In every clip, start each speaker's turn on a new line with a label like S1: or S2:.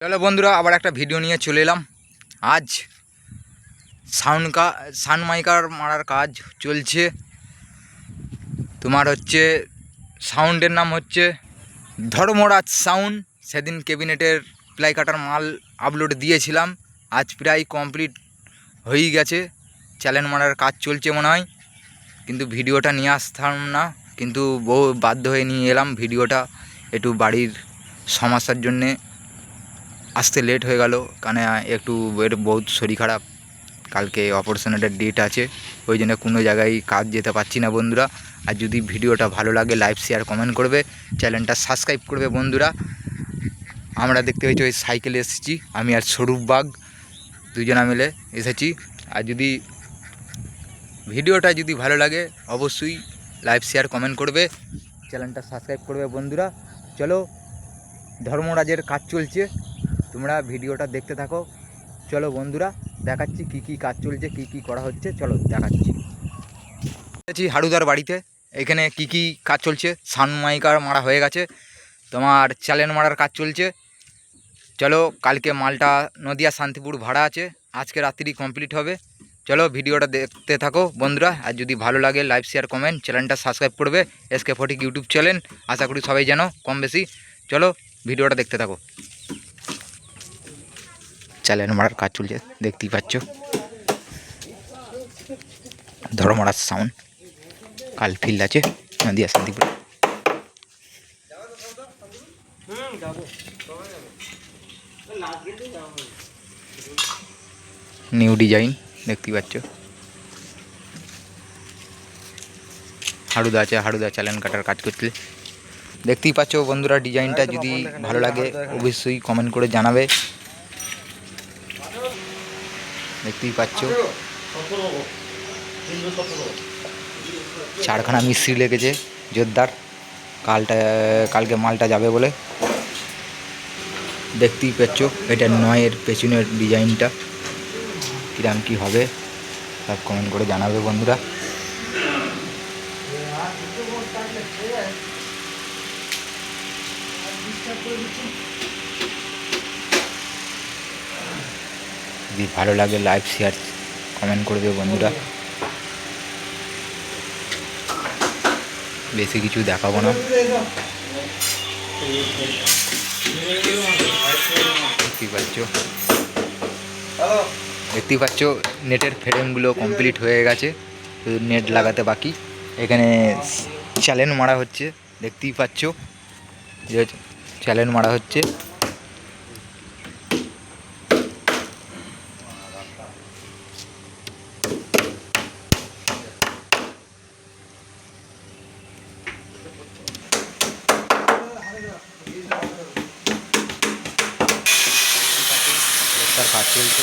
S1: চলো বন্ধুরা, আবার একটা ভিডিও নিয়ে চলে এলাম। আজ সাউন্ড কা সানমাইকার মারার কাজ চলছে। তোমার হচ্ছে, সাউন্ডের নাম হচ্ছে ধর্মরাজ সাউন্ড। সেদিন ক্যাবিনেটের প্লাই কাটার মাল আপলোড দিয়েছিলাম। আজ প্রায় কমপ্লিট হয়েই গেছে। চ্যালেঞ্জ মারার কাজ চলছে মনে হয়। কিন্তু ভিডিওটা নিয়ে আসতাম না। কিন্তু বহু বাধ্য হয়ে নিয়ে এলাম। ভিডিওটা একটু বাড়ির সমস্যার জন্যে আসতে লেট হয়ে গেল। কারণ একটু এর বহুত শরীর খারাপ। কালকে অপারেশনের ডেট আছে। ওই জন্য কোনো জায়গায় কাজ যেতে পারছি না বন্ধুরা। আর যদি ভিডিওটা ভালো লাগে লাইভ শেয়ার কমেন্ট করবে। চ্যানেলটা সাবস্ক্রাইব করবে বন্ধুরা। আমরা দেখতে পেয়েছি ওই সাইকেলে এসেছি। আমি আর স্বরূপ বাগ, দুজনা মিলে এসেছি। আর যদি ভিডিওটা যদি ভালো লাগে, অবশ্যই লাইভ শেয়ার কমেন্ট করবে। চ্যানেলটা সাবস্ক্রাইব করবে বন্ধুরা। চলো, ধর্মরাজের কাজ চলছে। তোমরা ভিডিওটা দেখতে থাকো। চলো বন্ধুরা, দেখাচ্ছি কি কি কাজ চলছে, কি কি করা হচ্ছে। চলো দেখাচ্ছি। আছি হাড়ুদার বাড়িতে। এখানে কি কি কাজ চলছে। সানমাইকার মারা হয়ে গেছে। তোমার চ্যালেন মারার কাজ চলছে। চলো, কালকে মালটা নদিয়া শান্তিপুর ভাড়া আছে। আজকে রাত্রি কমপ্লিট হবে। চলো ভিডিওটা দেখতে থাকো বন্ধুরা। আর যদি ভালো লাগে লাইভ শেয়ার কমেন্ট চ্যানেলটা সাবস্ক্রাইব করবে এসকে ফটিক ইউটিউব চ্যানেল আশা করি সবাই জানো, কম বেশি। চলো, ভিডিওটা দেখতে থাকো। চ্যালেঞ্জ মারার কাজ চলছে, দেখতেই পাচ্ছ। ধর্মরাজ সাউন্ড কাল ফিল্ড আছে, নদিয়া শান্তিপুর। নিউ ডিজাইন দেখতেই পাচ্ছ। হাড়ুদা আছে হাড়ুদা চ্যালেঞ্জ কাটার কাজ করতে দেখতেই পাচ্ছ বন্ধুরা ডিজাইনটা যদি ভালো লাগে, অবশ্যই কমেন্ট করে জানাবে। দেখতেই পাচ্ছ। চারখানা মিস্ত্রি লেগেছে জোরদার। কালটা কালকে মালটা যাবে বলে। দেখতেই পাচ্ছ এটা নয়ের পেছনের ডিজাইনটা। কিরাম কি হবে সব কমেন্ট করে জানাবে বন্ধুরা। যদি ভালো লাগে লাইভ শেয়ার কমেন্ট করবে বন্ধুরা। বেশি কিছু দেখাবো না। দেখতেই পাচ্ছ? নেটের ফ্রেমগুলো কমপ্লিট হয়ে গেছে। নেট লাগাতে বাকি। এখানে চ্যালেঞ্জ মারা হচ্ছে। দেখতেই পাচ্ছ? যে চ্যালেঞ্জ মারা হচ্ছে। তার কাজ চলছে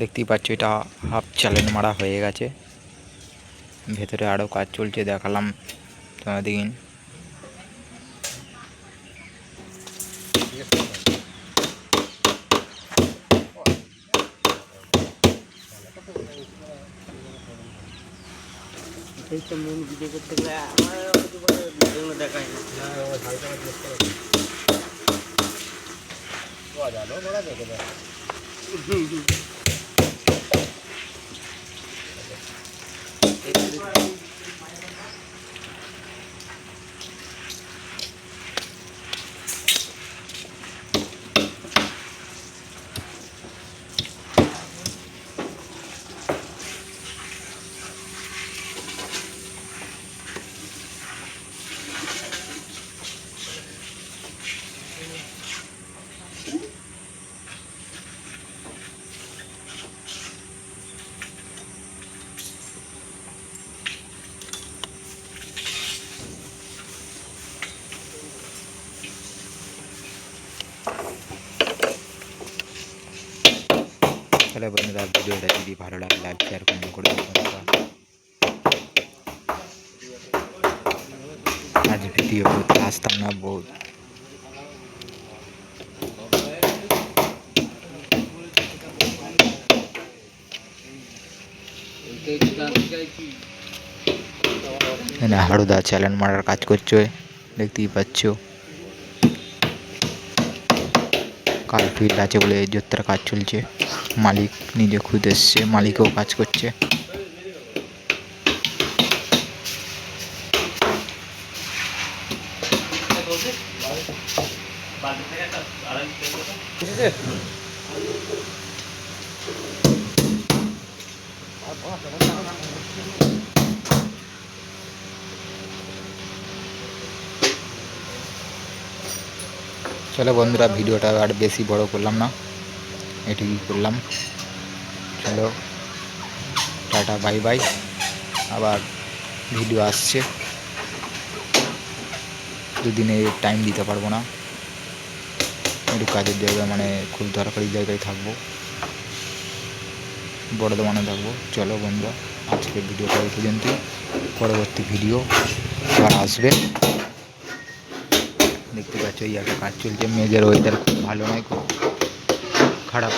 S1: দেখতেই পাচ্ছ এটা হাফ চ্যালেঞ্জ মারা হয়ে গেছে। ভেতরে আরও কাজ চলছে দেখালাম তোমাদের
S2: এই তো মেন ভিডিও করতে গেলে আমার ভিডিও দেখায় না জানো বড় দেখে দেখ
S1: তাহলে বন্ধুরা ভিডিওটা যদি ভালো লাগে লাইক শেয়ার কমেন্ট করে দিও বন্ধুরা আজ ভিডিও করতে আসতাম না বহুত এখানে হাড়ুদা চ্যালেন মারার কাজ করছে দেখতেই পাচ্ছ কাল ফিল্ড আছে বলে জোত্তার কাজ চলছে মালিক নিজে খুদ এসছে, মালিকও কাজ করছে। চলো বন্ধুরা, ভিডিওটা আর বেশি বড় করলাম না। এটুকুই করলাম। চলো, টাটা, বাই বাই। আবার ভিডিও আসছে। দুদিনে টাইম দিতে পারব না। একটু কাজের জায়গায় মানে খুব দরকারি জায়গায় থাকব। বড় বর্ধমানে থাকব। চলো বন্ধুরা, আজকের ভিডিওটা এই পর্যন্তই। পরবর্তী ভিডিও আবার আসবে। দেখতে পাচ্ছ, এই একটা কাজ চলছে। মেঘের ওয়েদার খুব ভালো নয় খুব। খারাপ